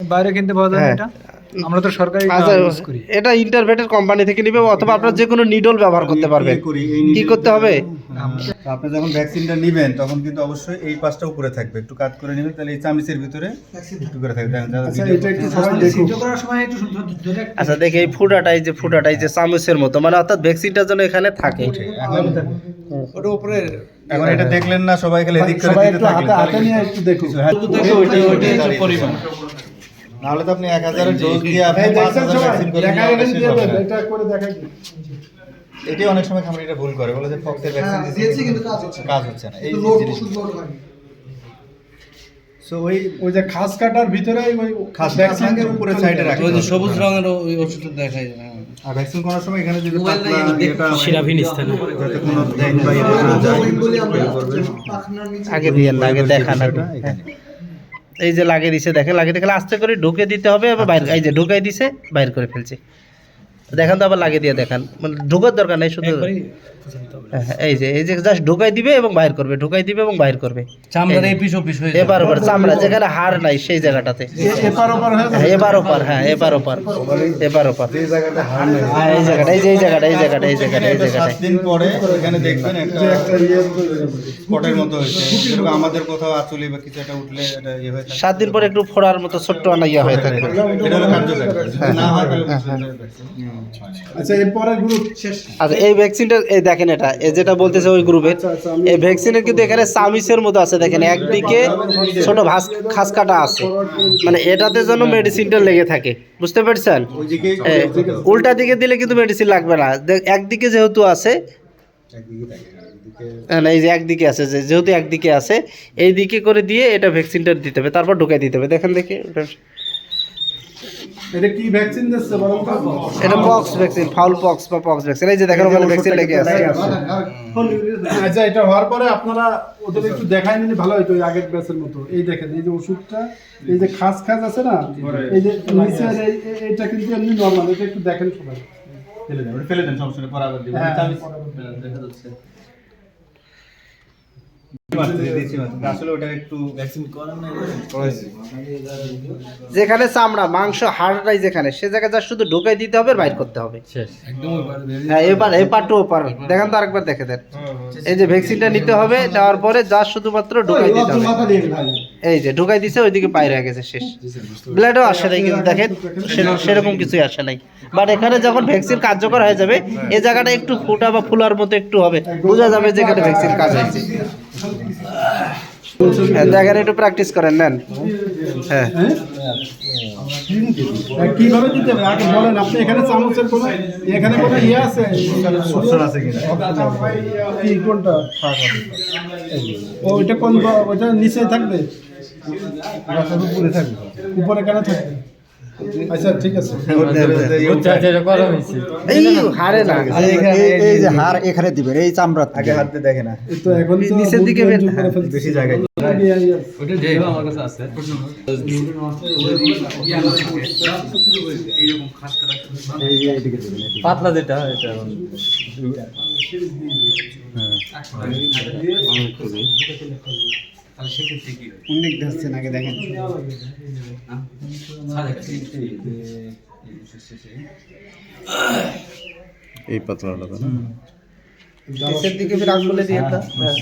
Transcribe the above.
বাইরে কিনতে পাওয়া যায় হ্যাঁ। এটা আমরা তো সরকারি আচ্ছা ইউজ করি এটা ইন্টারভেটের কোম্পানি থেকে নিবে অথবা আপনার যে কোনো নিডল ব্যবহার করতে পারবেন কি করতে হবে আপনি যখন ভ্যাকসিনটা নেবেন তখন কিন্তু অবশ্যই এই পাশটা উপরে থাকবে একটু কাট করে নেবেন তাহলে এই চামিচের ভিতরে একটু করে থাকবে দেখেন, আচ্ছা দেখে এই ফুটাটা এই যে ফুটাটা এই যে চামচের মতো মানে অর্থাৎ ভ্যাকসিনটা যেন এখানে থাকে এখন এখন এটা দেখলেন না সবাই খেলে এদিক করে দিতে থাকলেন নাহলে তো আপনি এক হাজারের ডোজ দিয়ে আপনি পাঁচ হাজার ভ্যাকসিন করে শেষ হবে। অনেক সময় খামারিরা ভুল করে বলে যে ফক্সের ভ্যাকসিন দিয়েছি কিন্তু কাজ হচ্ছে না। এই জিনিস সো ওই ওই যে খাস কাটার ভিতরে ওই খাস ভ্যাকসিনকে উপরে সাইডে রাখতে হবে। সবুজ রঙের ওই ওষুধটা দেখাই যায় হ্যাঁ। আর ভ্যাকসিন করার সময় এখানে যদি পাতলা এটা শিরাভিন স্থানে যাতে কোনো বা ইয়ে না যায়। ওই করবে আগে দিয়ে আগে দেখান। এটা এখানে। এই যে লাগিয়ে দিছে দেখেন লাগিয়ে দেখলে আস্তে করে ঢুকে দিতে হবে আবার বাইরে এই যে ঢুকাই দিছে বাইর করে ফেলছে। দেখান তো আবার লাগিয়ে দিয়ে দেখান। মানে ঢুকার দরকার নেই শুধু হ্যাঁ, হ্যাঁ, এই যে এই যে জাস্ট ঢুকাই দিবে এবং বাইর করবে ঢুকাই দিবে এবং বাইর করবে। চামড়ার এই অফিস হয়ে এবার ওপার চামড়া যেখানে হাড় নাই সেই জায়গাটাতে। এপার ওপার হয়ে এবার ওপার হ্যাঁ এবার ওপার এবার ওপার। এই জায়গাটা হাড় হ্যাঁ এই জায়গাটা এই যে এই জায়গাটা এই জায়গাটা এই জায়গাটা এই সাত দিন পরে এখানে দেখবেন একটা একটা স্পটের মতো হয়েছে। যেরকম আমাদের কোথাও আঁচলি বা কিছু একটা উঠলে এটা ইয়ে হয়ে থাকে। সাত দিন পরে একটু ফোড়ার মতো ছোট্ট আনা ইয়া হয়ে থাকবে এটা হলো কার্যকারী। না হয় তাহলে আচ্ছা এরপরে গ্রুপ শেষ। আচ্ছা এই ভ্যাকসিনটা এই দেখেন এটা এই যেটা বলতেছে ওই গ্রুপের এই ভ্যাকসিনের কিন্তু এখানে সামিসের মতো আছে দেখেন একদিকে ছোট ভাস খাস কাটা আছে। মানে এটাতে যেন মেডিসিনটা লেগে থাকে বুঝতে পারছেন? উল্টা দিকে দিলে কিন্তু মেডিসিন লাগবে না। দেখ- একদিকে যেহেতু আছে হ্যাঁ, না, এই যে একদিকে আছে যে যেহেতু একদিকে আছে এই দিকে করে দিয়ে এটা ভ্যাকসিনটা দিতে হবে তারপর ঢুকাই দিতে হবে। দেখেন দেখি ওটা- এটা কি ভ্যাকসিন দিচ্ছে বলুন এটা পক্স ভ্যাকসিন ফাউল পক্স বা পক্স ভ্যাকসিন এই যে দেখেন ওখানে ভ্যাকসিন লেগে আছে। আচ্ছা এটা হওয়ার পরে আপনারা ওদের একটু দেখাই নিলে ভালো হতো আগের ব্যাচের মতো। এই দেখেন এই যে ওষুধটা এই যে খাস খাস আছে না? এই যে এই- এই- কিন্তু এমনি নর্মাল এটা একটু দেখেন সবাই। ফেলে দেন ফেলে দেন সমস্যা পরে আবার দিবেন হ্যাঁ, দিয়েছি মাত্র। আসলে ওটা একটু ভ্যাকসিন করার না যেখানে চামড়া মাংস হাড়টাই যেখানে সে জায়গায় যা শুধু ঢুকাই দিতে হবে বাইর করতে হবে। হ্যাঁ এবার এই পাটু ওপার। দেখেন তো আরেকবার দেখে দেন। এই যে ভ্যাকসিনটা নিতে হবে নেওয়ার পরে যা শুধুমাত্র ঢুকাই দিতে হবে। এই যে ঢুকাই দিছে ওইদিকে বাইরে হয়ে গেছে শেষ। ব্লাডও আসে নাই কিন্তু দেখেন সেরকম- সেরকম কিছুই আসে নাই। বাট এখানে যখন ভ্যাকসিন কার্যকর হয়ে যাবে এই জায়গাটা একটু ফুটা বা ফুলার মতো একটু হবে। বোঝা যাবে যে এখানে ভ্যাকসিন কাজ হয়েছে। হ্যাঁ, দেখেন একটু প্র্যাকটিস করেন নেন। হ্যাঁ। হ্যাঁ, কীভাবে দিতে হবে? আগে বলেন আপনি এখানে চামচের কোনো এখানে কোনো ইয়ে আছে? অপশন আছে কিনা? কি কোনটা? ও ওইটা কোন ওইটা নিচে থাকবে? থাকবে। উপরে কেন থাকবে? আচ্ছা ঠিক আছে। এই হারে না। এই যে হার এখানে দিবেন এই চামড়া আগে হাত দিয়ে দেখে না। তো এখন তো নিচের দিকে। বেশি জায়গায় পাতলা যেটা এটা অনেক ধরছেন আগে দেখেন। নিচের দিকে ফির আঙুলে দিয়ে দাও। হ্যাঁ।